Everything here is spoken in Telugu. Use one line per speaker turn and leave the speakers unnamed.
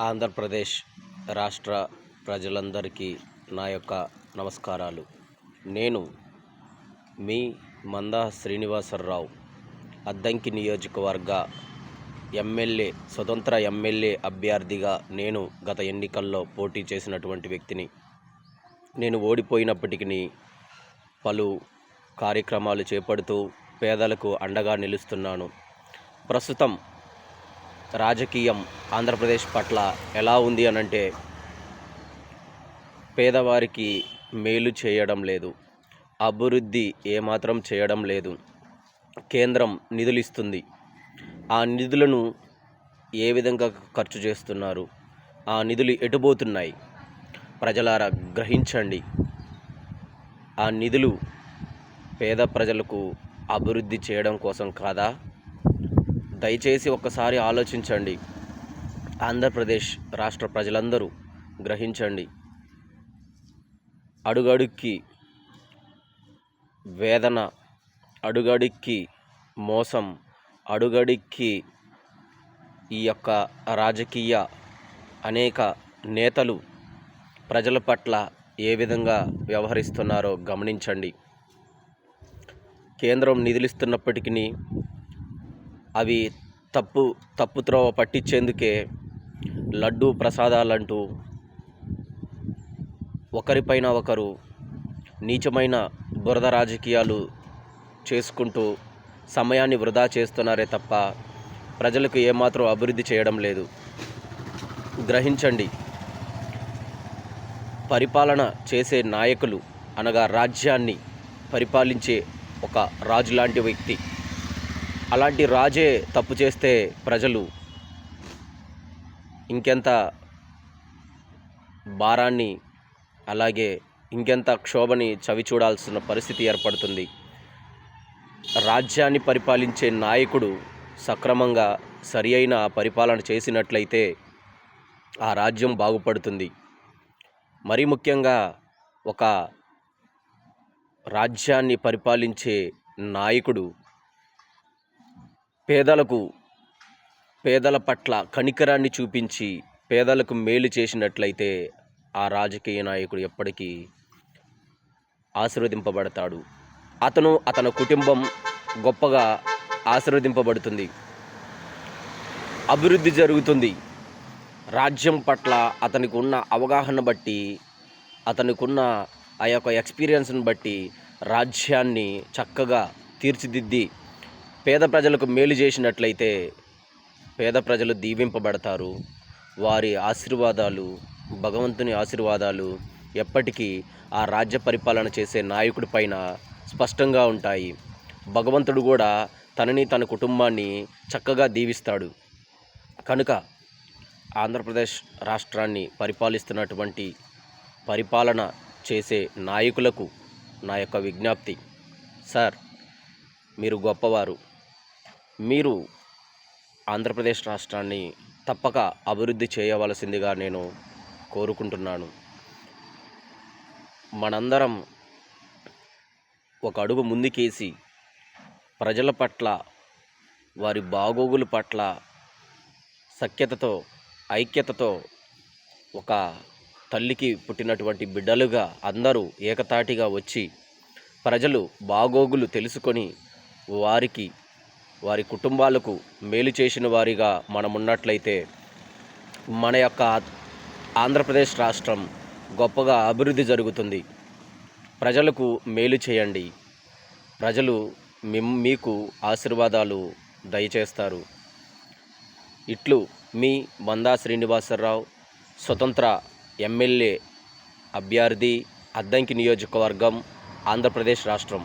ఆంధ్రప్రదేశ్ రాష్ట్ర ప్రజలందరికీ నా యొక్క నమస్కారాలు. నేను మీ మందా శ్రీనివాసరావు అద్దంకి నియోజకవర్గ ఎమ్మెల్యే స్వతంత్ర ఎమ్మెల్యే అభ్యర్థిగా నేను గత ఎన్నికల్లో పోటీ చేసినటువంటి వ్యక్తిని. నేను ఓడిపోయినప్పటికీ పలు కార్యక్రమాలు చేపడుతూ పేదలకు అండగా నిలుస్తున్నాను. ప్రస్తుతం రాజకీయం ఆంధ్రప్రదేశ్ పట్ల ఎలా ఉంది అనంటే పేదవారికి మేలు చేయడం లేదు అభివృద్ధి ఏమాత్రం చేయడం లేదు కేంద్రం నిధులు ఇస్తుంది. ఆ నిధులను ఏ విధంగా ఖర్చు చేస్తున్నారు? ఆ నిధులు ఎటుపోతున్నాయి ప్రజలారా గ్రహించండి. ఆ నిధులు పేద ప్రజలకు అభివృద్ధి చేయడం కోసం కాదా? దయచేసి ఒక్కసారి ఆలోచించండి. ఆంధ్రప్రదేశ్ రాష్ట్ర ప్రజలందరూ గ్రహించండి. అడుగడుక్కి వేదన అడుగడుక్కి మోసం అడుగడుక్కి ఈ యొక్క రాజకీయ అనేక నేతలు ప్రజల పట్ల ఏ విధంగా వ్యవహరిస్తున్నారో గమనించండి. కేంద్రం నిధులిస్తున్నప్పటికీ అవి తప్పు తప్పు త్రోవ పట్టించేందుకే లడ్డు ప్రసాదాలంటూ ఒకరిపైన ఒకరు నీచమైన బురద రాజకీయాలు చేసుకుంటూ సమయాన్ని వృధా చేస్తున్నారే తప్ప ప్రజలకు ఏమాత్రం అభివృద్ధి చేయడం లేదు. గ్రహించండి పరిపాలన చేసే నాయకులు అనగా రాజ్యాన్ని పరిపాలించే ఒక రాజు లాంటి వ్యక్తి. అలాంటి రాజే తప్పు చేస్తే ప్రజలు ఇంకెంత భారాన్ని అలాగే ఇంకెంత క్షోభని చవి చూడాల్సిన పరిస్థితి ఏర్పడుతుంది. రాజ్యాన్ని పరిపాలించే నాయకుడు సక్రమంగా సరి అయిన పరిపాలన చేసినట్లయితే ఆ రాజ్యం బాగుపడుతుంది. మరీ ముఖ్యంగా ఒక రాజ్యాన్ని పరిపాలించే నాయకుడు పేదలకు పేదల పట్ల కనికరాన్ని చూపించి పేదలకు మేలు చేసినట్లయితే ఆ రాజకీయ నాయకుడు ఎప్పటికీ ఆశీర్వదింపబడతాడు. అతను అతని కుటుంబం గొప్పగా ఆశీర్వదింపబడుతుంది. అభివృద్ధి జరుగుతుంది. రాజ్యం పట్ల అతనికి ఉన్న అవగాహన బట్టి అతనికి ఉన్న ఆ యొక్క ఎక్స్పీరియన్స్ని బట్టి రాజ్యాన్ని చక్కగా తీర్చిదిద్ది పేద ప్రజలకు మేలు చేసినట్లయితే పేద ప్రజలు దీవింపబడతారు. వారి ఆశీర్వాదాలు భగవంతుని ఆశీర్వాదాలు ఎప్పటికీ ఆ రాజ్య పరిపాలన చేసే నాయకుడి పైన స్పష్టంగా ఉంటాయి. భగవంతుడు కూడా తనని తన కుటుంబాన్ని చక్కగా దీవిస్తాడు. కనుక ఆంధ్రప్రదేశ్ రాష్ట్రాన్ని పరిపాలిస్తున్నటువంటి పరిపాలన చేసే నాయకులకు నా యొక్క విజ్ఞప్తి. సార్ మీరు గొప్పవారు. మీరు ఆంధ్రప్రదేశ్ రాష్ట్రాన్ని తప్పక అభివృద్ధి చేయవలసిందిగా నేను కోరుకుంటున్నాను. మనందరం ఒక అడుగు ముందుకేసి ప్రజల పట్ల వారి బాగోగుల పట్ల సఖ్యతతో ఐక్యతతో ఒక తల్లికి పుట్టినటువంటి బిడ్డలుగా అందరూ ఏకతాటిగా వచ్చి ప్రజలు బాగోగులు తెలుసుకొని వారికి వారి కుటుంబాలకు మేలు చేసిన వారిగా మనం ఉన్నట్లయితే మన యొక్క ఆంధ్రప్రదేశ్ రాష్ట్రం గొప్పగా అభివృద్ధి జరుగుతుంది. ప్రజలకు మేలు చేయండి. ప్రజలు మిమ్ మీకు ఆశీర్వాదాలు దయచేస్తారు. ఇట్లు మీ మందా శ్రీనివాసరావు స్వతంత్ర ఎమ్మెల్యే అభ్యర్థి అద్దంకి నియోజకవర్గం ఆంధ్రప్రదేశ్ రాష్ట్రం.